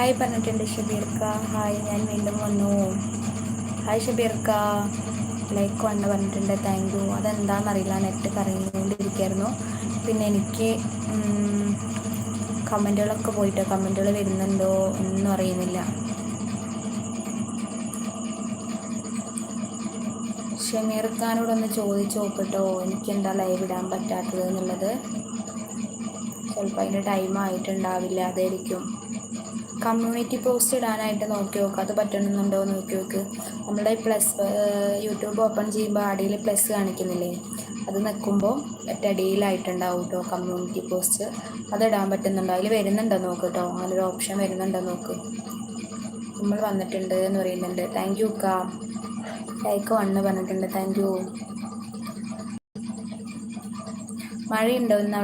Hi പറഞ്ഞിട്ടുണ്ട് ഷബീർക്ക. Hi ഞാൻ വീണ്ടും വന്നു. ഹായ് ഷബീർക്ക. ലൈക്ക് വന്ന് പറഞ്ഞിട്ടുണ്ട്. താങ്ക് യു അതെന്താണെന്നറിയില്ല നെറ്റ് കറങ്ങിക്കൊണ്ടിരിക്കുകയായിരുന്നു പിന്നെ എനിക്ക് കമന്റുകളൊക്കെ പോയിട്ട്? കമന്റുകൾ വരുന്നുണ്ടോ ഒന്നും അറിയുന്നില്ല. ഷമീർ ഖാനോടൊന്ന് ചോദിച്ചു നോക്കട്ടോ. എനിക്കെന്താ ലൈവ് ഇടാൻ പറ്റാത്തത് എന്നുള്ളത്. ചിലപ്പോൾ അതിന്റെ ടൈം ആയിട്ടുണ്ടാവില്ല. അതായിരിക്കും. കമ്മ്യൂണിറ്റി പോസ്റ്റ് ഇടാനായിട്ട് നോക്കി നോക്കുക അത് പറ്റണമെന്നുണ്ടോ നോക്കി നോക്ക്. നമ്മുടെ പ്ലസ് യൂട്യൂബ് ഓപ്പൺ ചെയ്യുമ്പോൾ അടിയിൽ പ്ലസ് കാണിക്കുന്നില്ലേ? അത് നിൽക്കുമ്പോൾ അടിയിലായിട്ടുണ്ടാവും കേട്ടോ കമ്മ്യൂണിറ്റി പോസ്റ്റ് അത് ഇടാൻ പറ്റുന്നുണ്ടോ? അതിൽ വരുന്നുണ്ടോ നോക്ക് കേട്ടോ അങ്ങനൊരു ഓപ്ഷൻ വരുന്നുണ്ടോ നോക്ക്. നമ്മൾ വന്നിട്ടുണ്ട് എന്ന് പറയുന്നുണ്ട്. താങ്ക് യു കാ ലൈക്ക് വണ്ണ് പറഞ്ഞിട്ടുണ്ട്. താങ്ക് യു മഴയുണ്ടോ ഇന്ന്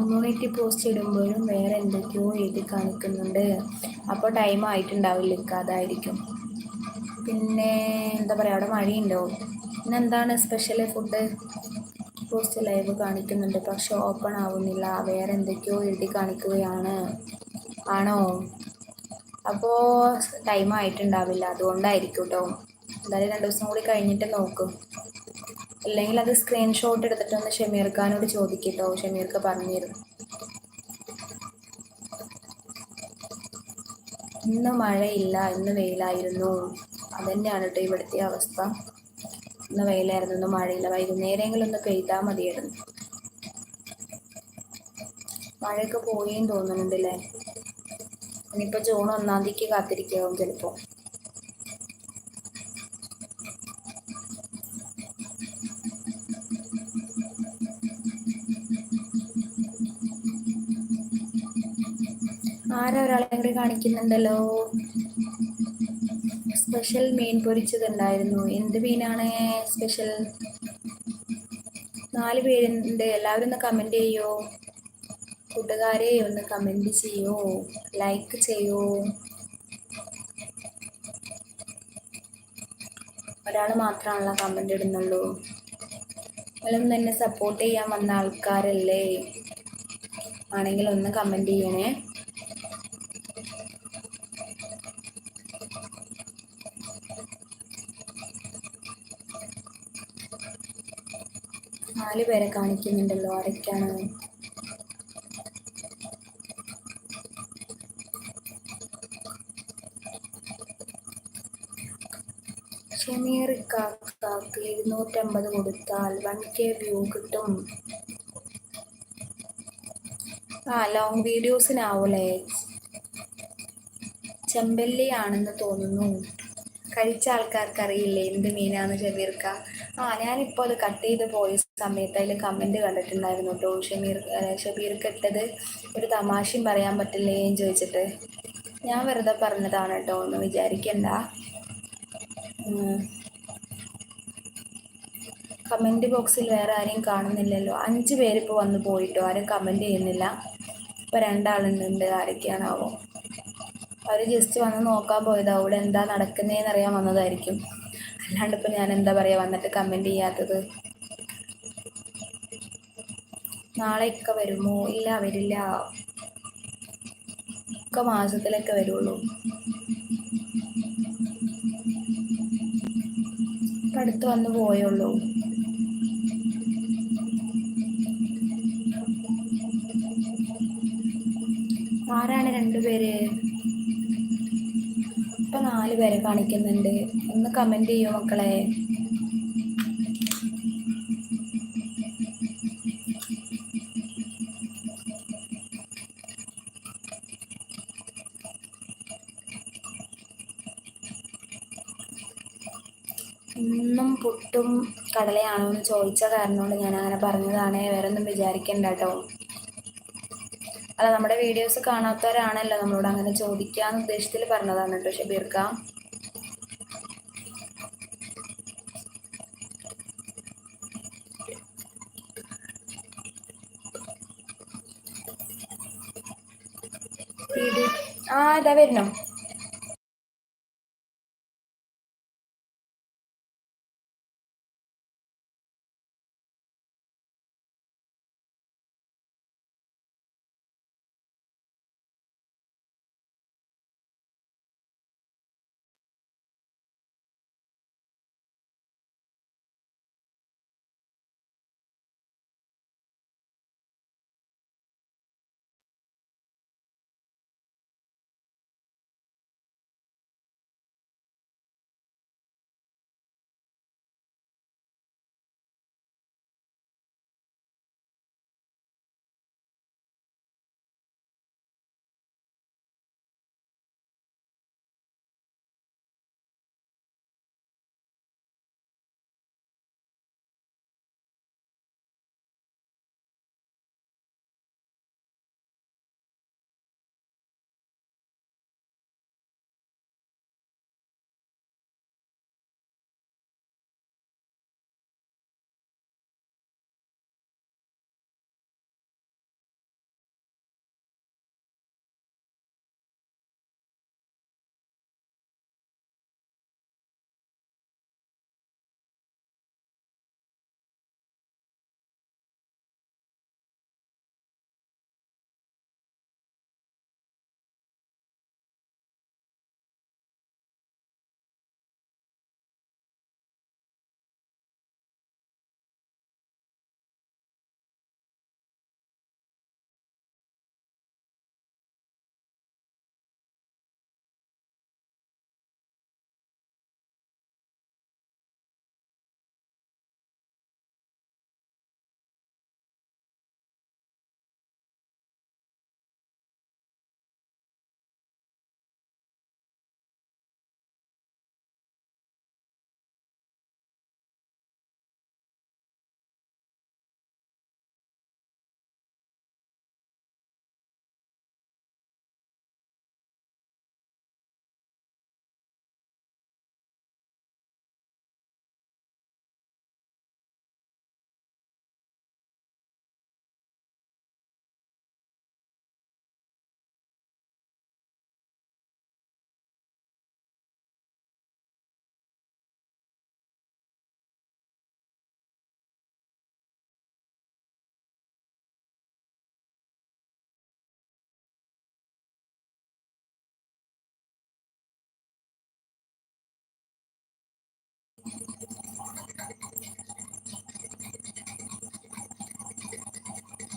കമ്മ്യൂണിറ്റി പോസ്റ്റ് ഇടുമ്പോഴും വേറെ എന്തൊക്കെയോ എഴുതി കാണിക്കുന്നുണ്ട്. അപ്പോൾ ടൈം ആയിട്ടുണ്ടാവില്ല അതായിരിക്കും. പിന്നെ എന്താ പറയുക അവിടെ മഴയുണ്ടോ? എന്താണ് സ്പെഷ്യൽ ഫുഡ് പോസ്റ്റ് ലൈവ് കാണിക്കുന്നുണ്ട് പക്ഷെ ഓപ്പൺ ആവുന്നില്ല. വേറെ എന്തൊക്കെയോ എഴുതി കാണിക്കുകയാണ്. ആണോ? അപ്പോൾ ടൈം ആയിട്ടുണ്ടാവില്ല. അതുകൊണ്ടായിരിക്കും കേട്ടോ എന്തായാലും രണ്ട് ദിവസം കൂടി കഴിഞ്ഞിട്ട് നോക്കും. അല്ലെങ്കിൽ അത് സ്ക്രീൻഷോട്ട് എടുത്തിട്ട് ഒന്ന് ഷമീർ ഖാനോട് ചോദിക്കട്ടോ. ഷമീർക്ക് പറഞ്ഞിരുന്നു. ഇന്ന് മഴയില്ല ഇന്ന് വെയിലായിരുന്നു. അതന്നെയാണ് കേട്ടോ ഇവിടുത്തെ അവസ്ഥ. ഇന്ന് വെയിലായിരുന്നു ഇന്ന് മഴയില്ല. വൈകുന്നേരങ്ങളിൽ ഒന്ന് പെയ്താൽ മതിയായിരുന്നു. മഴയൊക്കെ പോയേന്ന് തോന്നുന്നുണ്ട് അല്ലേ ഇനിയിപ്പോൾ ജൂൺ ഒന്നാം തീയതിക്ക് കാത്തിരിക്കാവും ചിലപ്പോൾ ആരാ ഒരാളെ കൂടി കാണിക്കുന്നുണ്ടല്ലോ? സ്പെഷ്യൽ മീൻ പൊരിച്ചതുണ്ടായിരുന്നു. എന്ത് മീനാണ് സ്പെഷ്യൽ നാല് പേരുണ്ട്. എല്ലാവരും ഒന്ന് കമന്റ് ചെയ്യോ? കൂട്ടുകാരെ ഒന്ന് കമന്റ് ചെയ്യോ? ലൈക്ക് ചെയ്യോ? ഒരാൾ മാത്രമാണല്ലോ കമന്റ് ഇടുന്നുള്ളൂ. നിങ്ങളും തന്നെ സപ്പോർട്ട് ചെയ്യാൻ വന്ന ആൾക്കാരല്ലേ? ആണെങ്കിൽ ഒന്ന് കമന്റ് ചെയ്യണേ. നാല് പേരെ കാണിക്കുന്നുണ്ടല്ലോ. ആരൊക്കെയാണ്? ഷമീർ ഇരുന്നൂറ്റമ്പത് കൊടുത്താൽ വൺ കെ വ്യൂ കിട്ടും. ആ ലോങ് വീഡിയോസിനാവൂലേ ചെമ്പല്ലി ആണെന്ന് തോന്നുന്നു. കഴിച്ച ആൾക്കാർക്ക് അറിയില്ലേ എന്ത് മീനാണ് ഷമീർക്ക ആ ഞാനിപ്പോൾ അത് കട്ട് ചെയ്ത് പോയ സമയത്ത് അതിൽ കമന്റ് കണ്ടിട്ടുണ്ടായിരുന്നു. കേട്ടോ ഷമീർ ഷബീർക്ക് ഇട്ടത് ഒരു തമാശയും പറയാൻ പറ്റില്ലേ എന്ന് ചോദിച്ചിട്ട്. ഞാൻ വെറുതെ പറഞ്ഞതാണ് കേട്ടോ ഒന്ന് വിചാരിക്കണ്ട. കമന്റ് ബോക്സിൽ വേറെ ആരെയും കാണുന്നില്ലല്ലോ. അഞ്ച് പേരിപ്പോൾ വന്ന് പോയിട്ടോ ആരും കമന്റ് ചെയ്യുന്നില്ല. ഇപ്പോൾ രണ്ടാളുണ്ട് ആരൊക്കെയാണാവോ. അവർ ജസ്റ്റ് വന്ന് നോക്കാൻ പോയത്. അവിടെ എന്താ നടക്കുന്നതെന്ന് അറിയാൻ വന്നതായിരിക്കും. അല്ലാണ്ട് ഇപ്പം ഞാൻ എന്താ പറയുക വന്നിട്ട് കമന്റ് ചെയ്യാത്തത്? നാളെയൊക്കെ വരുമോ? ഇല്ല വരില്ല. ഒക്കെ മാസത്തിലൊക്കെ വരുള്ളൂ. അടുത്ത് വന്ന് പോയുള്ളൂ ആരാണ് രണ്ടുപേര്? നാല് പേരെ കാണിക്കുന്നുണ്ട്. ഒന്ന് കമന്റ് ചെയ്യൂ മക്കളെ. ഇന്നും പുട്ടും കടലയാണോ എന്ന് ചോദിച്ച കാരണം കൊണ്ട് ഞാൻ അങ്ങനെ പറഞ്ഞതാണ്. വേറെ ഒന്നും വിചാരിക്കണ്ട കേട്ടോ. അല്ല നമ്മുടെ വീഡിയോസ് കാണാത്തവരാണല്ലോ നമ്മളോട് അങ്ങനെ ചോദിക്കാൻ ഉദ്ദേശത്തിൽ പറഞ്ഞതാണ് കേട്ടോ ഷബീർക്ക. ആ ഇതാ വരുന്നോ.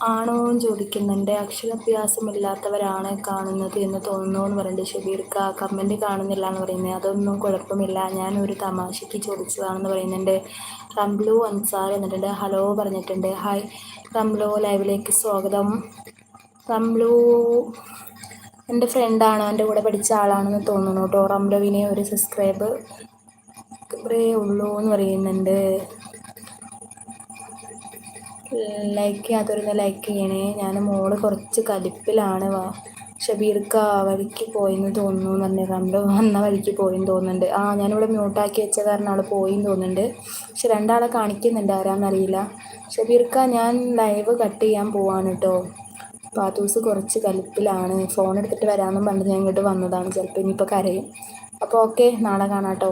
ആണോ എന്ന് ചോദിക്കുന്നുണ്ട്. അക്ഷരാഭ്യാസമില്ലാത്തവരാണ് കാണുന്നത് എന്ന് തോന്നുന്നു എന്ന് പറയുന്നുണ്ട്. ഷബീർക്ക കമന്റ് കാണുന്നില്ല എന്ന് പറയുന്നത് അതൊന്നും കുഴപ്പമില്ല. ഞാൻ ഒരു തമാശയ്ക്ക് ചോദിച്ചതാണെന്ന് പറയുന്നുണ്ട്. റംബ്ലു അൻസാർ എന്നിട്ടുണ്ട്. ഹലോ പറഞ്ഞിട്ടുണ്ട്. ഹായ്. റംബ്ലു ലൈവിലേക്ക് സ്വാഗതം. റംലു എന്റെ ഫ്രണ്ടാണ്. എന്റെ കൂടെ പഠിച്ച ആളാണെന്ന് തോന്നുന്നു കേട്ടോ. റംലുവിനെ ഒരു സബ്സ്ക്രൈബ് ഉള്ളൂ എന്ന് പറയുന്നുണ്ട്. ലൈക്ക് ചെയ്യാത്തവരൊന്ന് ലൈക്ക് ചെയ്യണേ. ഞാൻ മോൾ കുറച്ച് കലിപ്പിലാണ് വാ. ഷബീർക്ക് ആ വഴിക്ക് പോയെന്ന് തോന്നുന്നു എന്ന് പറഞ്ഞു. റംലു വന്ന വഴിക്ക് പോയെന്ന് തോന്നുന്നുണ്ട്. ആ ഞാനിവിടെ മ്യൂട്ടാക്കി വെച്ച കാരണം ആൾ പോയെന്ന് തോന്നുന്നുണ്ട്. പക്ഷെ രണ്ടാളെ കാണിക്കുന്നുണ്ട്. ആരാന്നറിയില്ല ഷബീർക്ക ഞാൻ ലൈവ് കട്ട് ചെയ്യാൻ പോവാണ് കേട്ടോ പാത്തൂസ് കുറച്ച് കലിപ്പിലാണ്. ഫോൺ എടുത്തിട്ട് വരാമെന്നും പറഞ്ഞിട്ട് ഞാൻ ഇങ്ങോട്ട് വന്നതാണ്. ചിലപ്പോൾ ഇനിയിപ്പോൾ കരയും. അപ്പോൾ ഓക്കെ നാളെ കാണാം കേട്ടോ